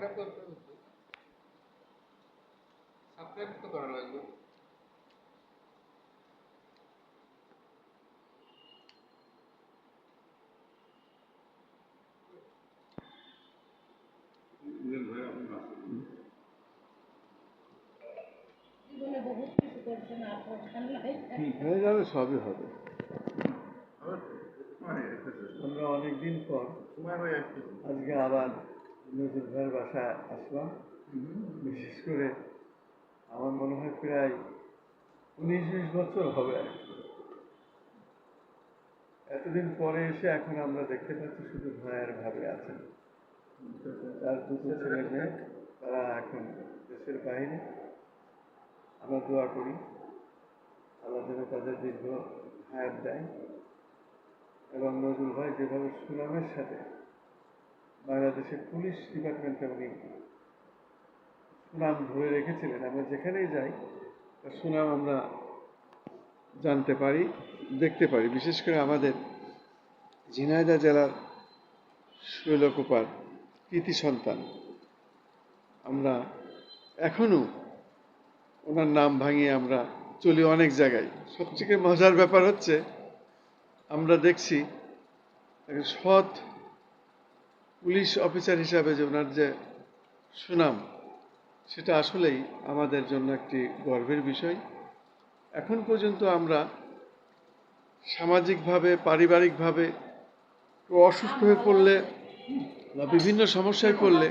Subscribe করতে subscribe তো করা লাগবে। হয়ে সবই হবে। আমরা অনেকদিন পর আজকে আবার নজরুল ভাইয়ের বাসায় আসলাম। বিশেষ করে আমার মনে হয় প্রায় উনিশ বিশ বছর হবে। এতদিন পরে এসে এখন আমরা দেখতে পাচ্ছি শুধু ভাইয়ের ভাবে আছেন। তার দুটো ছেলে মেয়ে, তারা এখন দেশের বাইরে। আমরা দোয়া করি, আল্লাহ যেন তাদের দীর্ঘ হায়াত দেয়। এবং নজরুল ভাই যেভাবে সুনামের সাথে বাংলাদেশের পুলিশ ডিপার্টমেন্টে উনি সুনাম ধরে রেখেছিলেন। আমরা যেখানেই যাই, তার সুনাম আমরা জানতে পারি, দেখতে পারি। বিশেষ করে আমাদের ঝিনাইদহ জেলার শৈলকুপার কৃতি সন্তান। আমরা এখনও ওনার নাম ভাঙিয়ে আমরা চলি অনেক জায়গায়। সবথেকে মজার ব্যাপার হচ্ছে, আমরা দেখছি সৎ পুলিশ অফিসার হিসাবে যে ওনার যে সুনাম, সেটা আসলেই আমাদের জন্য একটি গর্বের বিষয়। এখন পর্যন্ত আমরা সামাজিকভাবে, পারিবারিকভাবে অসুস্থ হয়ে পড়লে বা বিভিন্ন সমস্যায় পড়লে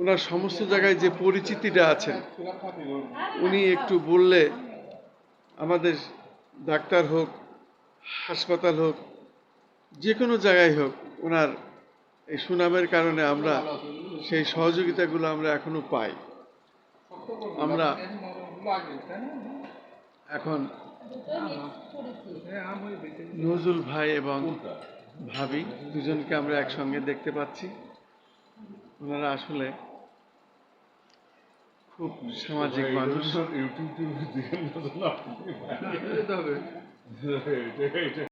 ওনার সমস্ত জায়গায় যে পরিচিতিটা আছেন, উনি একটু বললে আমাদের ডাক্তার হোক, হাসপাতাল হোক, যে কোনো জায়গায় হোক ওনার এই সুনামের কারণে আমরা সেই সহযোগিতাগুলো আমরা এখনও পাই। আমরা এখন নজরুল ভাই এবং ভাবি দুজনকে আমরা একসঙ্গে দেখতে পাচ্ছি। ওনারা আসলে খুব সামাজিক মানুষ। ইউটিউব